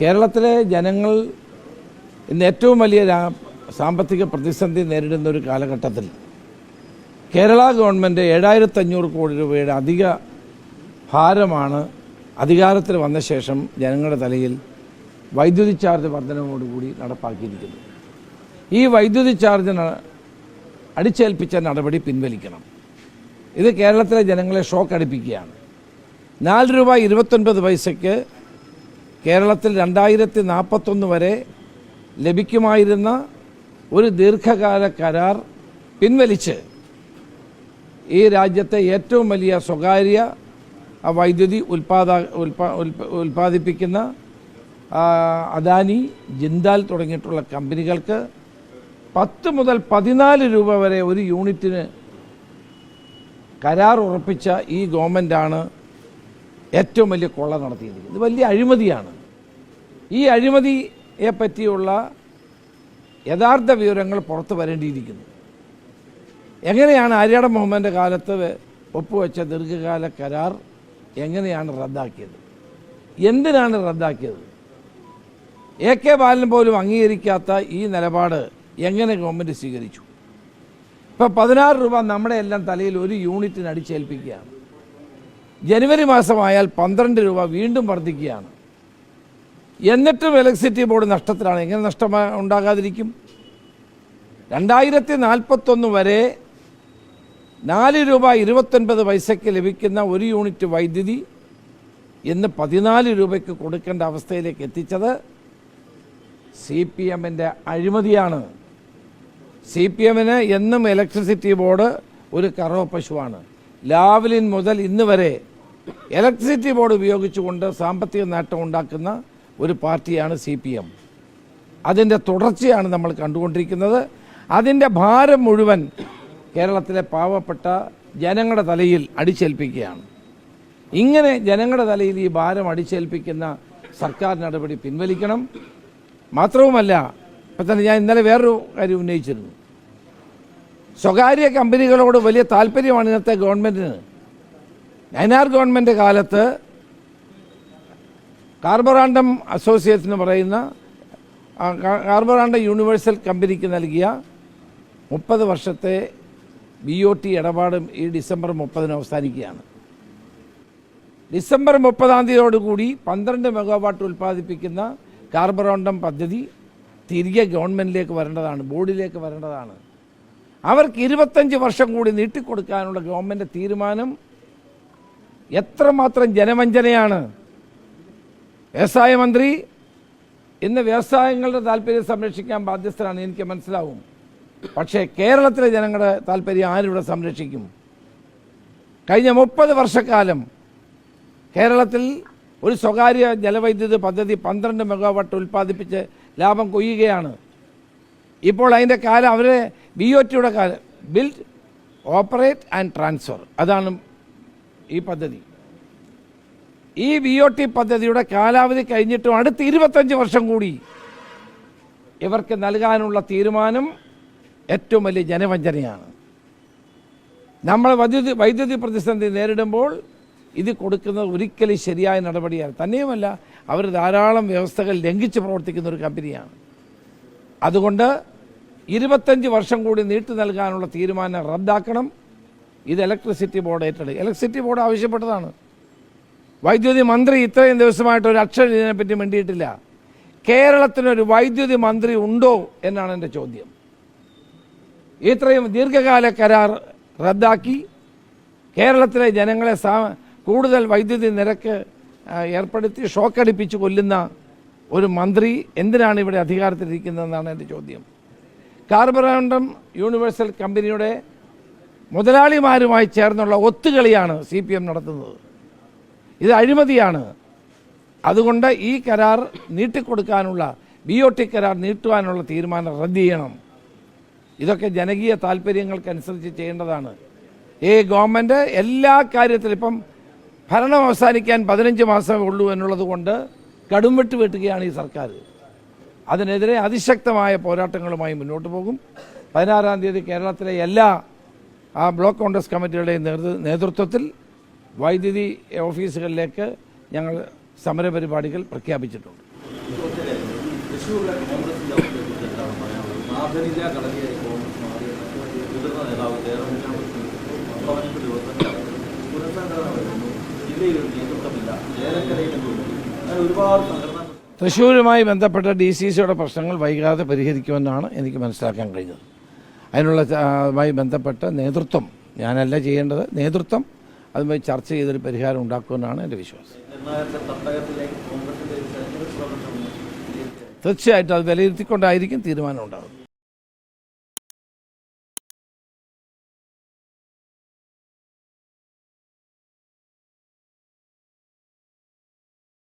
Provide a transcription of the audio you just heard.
കേരളത്തിലെ ജനങ്ങൾ ഇന്ന് ഏറ്റവും വലിയ സാമ്പത്തിക പ്രതിസന്ധി നേരിടുന്ന ഒരു കാലഘട്ടത്തിൽ കേരള ഗവൺമെന്റ് ഏഴായിരത്തഞ്ഞൂറ് കോടി രൂപയുടെ അധിക ഭാരമാണ് അധികാരത്തിൽ വന്ന ശേഷം ജനങ്ങളുടെ തലയിൽ വൈദ്യുതി ചാർജ് വർധനവോടുകൂടി നടപ്പാക്കിയിരിക്കുന്നത് ഈ വൈദ്യുതി ചാർജിന് അടിച്ചേൽപ്പിച്ച നടപടി പിൻവലിക്കണം. ഇത് കേരളത്തിലെ ജനങ്ങളെ ഷോക്ക് അടിപ്പിക്കുകയാണ് നാല് രൂപ ഇരുപത്തൊൻപത് പൈസയ്ക്ക് കേരളത്തിൽ രണ്ടായിരത്തി നാൽപ്പത്തൊന്ന് വരെ ലഭിക്കുമായിരുന്ന ഒരു ദീർഘകാല കരാർ പിൻവലിച്ച് ഈ രാജ്യത്തെ ഏറ്റവും വലിയ സ്വകാര്യ വൈദ്യുതി ഉൽപാദ ഉൽപാ ഉൽപ- ഉൽപ്പാദിപ്പിക്കുന്ന ആ, അദാനി ജിന്ദാൽ തുടങ്ങിയിട്ടുള്ള കമ്പനികൾക്ക് പത്ത് മുതൽ പതിനാല് രൂപ വരെ ഒരു യൂണിറ്റിന് കരാർ ഉറപ്പിച്ച ഈ ഗവൺമെന്റാണ് ഏറ്റവും വലിയ കൊള്ള നടത്തിയിരിക്കുന്നത്. ഇത് വലിയ അഴിമതിയാണ്. ഈ അഴിമതിയെ പറ്റിയുള്ള യഥാർത്ഥ വിവരങ്ങൾ പുറത്തു വരേണ്ടിയിരിക്കുന്നു. എങ്ങനെയാണ് ആര്യാട മുഹമ്മദിന്റെ കാലത്ത് ഒപ്പുവെച്ച ദീർഘകാല കരാർ എങ്ങനെയാണ് റദ്ദാക്കിയത്? എന്തിനാണ് റദ്ദാക്കിയത്? എ കെ ബാലൻ പോലും അംഗീകരിക്കാത്ത ഈ നിലപാട് എങ്ങനെ ഗവൺമെന്റ് സ്വീകരിച്ചു? ഇപ്പോൾ പതിനാറ് രൂപ നമ്മുടെ എല്ലാം തലയിൽ ഒരു യൂണിറ്റിന് അടിച്ചേൽപ്പിക്കുകയാണ്. ജനുവരി മാസമായാൽ പന്ത്രണ്ട് രൂപ വീണ്ടും വർദ്ധിക്കുകയാണ്. എന്നിട്ടും ഇലക്ട്രിസിറ്റി ബോർഡ് നഷ്ടത്തിലാണ്. എങ്ങനെ നഷ്ടം ഉണ്ടാകാതിരിക്കും? രണ്ടായിരത്തി നാൽപ്പത്തൊന്ന് വരെ നാല് രൂപ ഇരുപത്തൊൻപത് പൈസയ്ക്ക് ലഭിക്കുന്ന ഒരു യൂണിറ്റ് വൈദ്യുതി ഇന്ന് പതിനാല് രൂപയ്ക്ക് കൊടുക്കേണ്ട അവസ്ഥയിലേക്ക് എത്തിച്ചത് സി പി എമ്മിന്റെ അഴിമതിയാണ്. സി പി എമ്മിന് എന്നും ഇലക്ട്രിസിറ്റി ബോർഡ് ഒരു കറവ പശുവാണ്. ലാവലിൻ മുതൽ ഇന്ന് വരെ ഇലക്ട്രിസിറ്റി ബോർഡ് ഉപയോഗിച്ചുകൊണ്ട് സാമ്പത്തിക നേട്ടം ഉണ്ടാക്കുന്ന ഒരു പാർട്ടിയാണ് സി പി എം അതിന്റെ തുടർച്ചയാണ് നമ്മൾ കണ്ടുകൊണ്ടിരിക്കുന്നത്. അതിന്റെ ഭാരം മുഴുവൻ കേരളത്തിലെ പാവപ്പെട്ട ജനങ്ങളുടെ തലയിൽ അടിച്ചേൽപ്പിക്കുകയാണ്. ഇങ്ങനെ ജനങ്ങളുടെ തലയിൽ ഈ ഭാരം അടിച്ചേൽപ്പിക്കുന്ന സർക്കാർ നടപടി പിൻവലിക്കണം. മാത്രവുമല്ല ഇപ്പം തന്നെ ഞാൻ ഇന്നലെ വേറൊരു കാര്യം ഉന്നയിച്ചിരുന്നു. സ്വകാര്യ കമ്പനികളോട് വലിയ താല്പര്യമാണ് ഇന്നത്തെ ഗവൺമെന്റിന് നയനാർ ഗവൺമെന്റ് കാലത്ത് കാർബറാണ്ടം അസോസിയേറ്റ്സ് എന്ന് പറയുന്ന കാർബറാണ്ടം യൂണിവേഴ്സൽ കമ്പനിക്ക് നൽകിയ മുപ്പത് വർഷത്തെ ബി ഒ ടി ഇടപാടും ഈ ഡിസംബർ മുപ്പതിന് അവസാനിക്കുകയാണ്. ഡിസംബർ മുപ്പതാം തീയതിയോടുകൂടി പന്ത്രണ്ട് മെഗാവാട്ട് ഉൽപ്പാദിപ്പിക്കുന്ന കാർബറോണ്ടം പദ്ധതി തിരികെ ഗവൺമെന്റിലേക്ക് വരേണ്ടതാണ് ബോർഡിലേക്ക് വരേണ്ടതാണ്. അവർക്ക് ഇരുപത്തഞ്ച് വർഷം കൂടി നീട്ടിക്കൊടുക്കാനുള്ള ഗവൺമെന്റ് തീരുമാനം എത്രമാത്രം ജനവഞ്ചനയാണ്? വ്യവസായ മന്ത്രി ഇന്ന് വ്യവസായങ്ങളുടെ താല്പര്യം സംരക്ഷിക്കാൻ ബാധ്യസ്ഥരാണ്. എനിക്ക് മനസ്സിലാവും. പക്ഷേ കേരളത്തിലെ ജനങ്ങളുടെ താല്പര്യം ആരിവിടെ സംരക്ഷിക്കും? കഴിഞ്ഞ മുപ്പത് വർഷക്കാലം കേരളത്തിൽ ഒരു സ്വകാര്യ ജലവൈദ്യുത പദ്ധതി പന്ത്രണ്ട് മെഗാവാട്ട് ഉൽപ്പാദിപ്പിച്ച് ലാഭം കൊയ്യുകയാണ്. ഇപ്പോൾ അതിന്റെ കാലം അവരെ ബി ഒ ടിയുടെ കാലം ബിൽഡ് ഓപ്പറേറ്റ് ആൻഡ് ട്രാൻസ്ഫർ അതാണ് ഈ പദ്ധതി. ഈ ബി ഒ ടി പദ്ധതിയുടെ കാലാവധി കഴിഞ്ഞിട്ടും അടുത്ത ഇരുപത്തഞ്ച് വർഷം കൂടി ഇവർക്ക് നൽകാനുള്ള തീരുമാനം ഏറ്റവും വലിയ ജനവഞ്ചനയാണ്. നമ്മൾ വൈദ്യുതി വൈദ്യുതി പ്രതിസന്ധി നേരിടുമ്പോൾ ഇത് കൊടുക്കുന്നത് ഒരിക്കലും ശരിയായ നടപടിയാണ്. തന്നെയുമല്ല അവർ ധാരാളം വ്യവസ്ഥകൾ ലംഘിച്ച് പ്രവർത്തിക്കുന്ന ഒരു കമ്പനിയാണ്. അതുകൊണ്ട് ഇരുപത്തഞ്ച് വർഷം കൂടി നീട്ടി നൽകാനുള്ള തീരുമാനം റദ്ദാക്കണം. ഇത് ഇലക്ട്രിസിറ്റി ബോർഡ് ഏറ്റെടുക്കുക. ഇലക്ട്രിസിറ്റി ബോർഡ് ആവശ്യപ്പെട്ടതാണ്. വൈദ്യുതി മന്ത്രി ഇത്രയും ദിവസമായിട്ട് ഒരു അക്ഷരം ഇതിനെപ്പറ്റി മിണ്ടിയിട്ടില്ല. കേരളത്തിനൊരു വൈദ്യുതി മന്ത്രി ഉണ്ടോ എന്നാണ് എന്റെ ചോദ്യം. ഇത്രയും ദീർഘകാല കരാർ റദ്ദാക്കി. കേരളത്തിലെ ജനങ്ങളെ കൂടുതൽ വൈദ്യുതി നിരക്ക് ഏർപ്പെടുത്തി ഷോക്കടിപ്പിച്ച് കൊല്ലുന്ന ഒരു മന്ത്രി എന്തിനാണ് ഇവിടെ അധികാരത്തിലിരിക്കുന്നതെന്നാണ് എന്റെ ചോദ്യം. കാർബറാണ്ടം യൂണിവേഴ്സൽ കമ്പനിയുടെ മുതലാളിമാരുമായി ചേർന്നുള്ള ഒത്തുകളിയാണ് സി പി എം നടത്തുന്നത്. ഇത് അഴിമതിയാണ്. അതുകൊണ്ട് ഈ കരാർ നീട്ടിക്കൊടുക്കാനുള്ള ബി ഒ ടി കരാർ നീട്ടുവാനുള്ള തീരുമാനം റദ്ദ് ചെയ്യണം. ഇതൊക്കെ ജനകീയ താല്പര്യങ്ങൾക്കനുസരിച്ച് ചെയ്യേണ്ടതാണ്. ഈ ഗവൺമെന്റ് എല്ലാ കാര്യത്തിലും ഇപ്പം ഭരണം അവസാനിക്കാൻ പതിനഞ്ച് മാസമേ ഉള്ളൂ എന്നുള്ളത് കൊണ്ട് കടുംവെട്ട് വെട്ടുകയാണ് ഈ സർക്കാർ അതിനെതിരെ അതിശക്തമായ പോരാട്ടങ്ങളുമായി മുന്നോട്ട് പോകും. പതിനാറാം തീയതി കേരളത്തിലെ എല്ലാ ആ ബ്ലോക്ക് കോൺഗ്രസ് കമ്മിറ്റിയുടെ നേതൃത്വത്തിൽ വൈദ്യുതി ഓഫീസുകളിലേക്ക് ഞങ്ങൾ സമരപരിപാടികൾ പ്രഖ്യാപിച്ചിട്ടുണ്ട്. തൃശ്ശൂരുമായി ബന്ധപ്പെട്ട ഡി സി സിയുടെ പ്രശ്നങ്ങൾ വൈകാതെ പരിഹരിക്കുമെന്നാണ് എനിക്ക് മനസ്സിലാക്കാൻ കഴിഞ്ഞത്. അതിനുള്ള അതുമായി മായി ബന്ധപ്പെട്ട നേതൃത്വം ഞാനല്ല ചെയ്യേണ്ടത് നേതൃത്വം അതുമായി ചർച്ച ചെയ്തൊരു പരിഹാരം ഉണ്ടാക്കുമെന്നാണ് എന്റെ വിശ്വാസം. തീർച്ചയായിട്ടും അത് വിലയിരുത്തിക്കൊണ്ടായിരിക്കും തീരുമാനം ഉണ്ടാകുന്നത്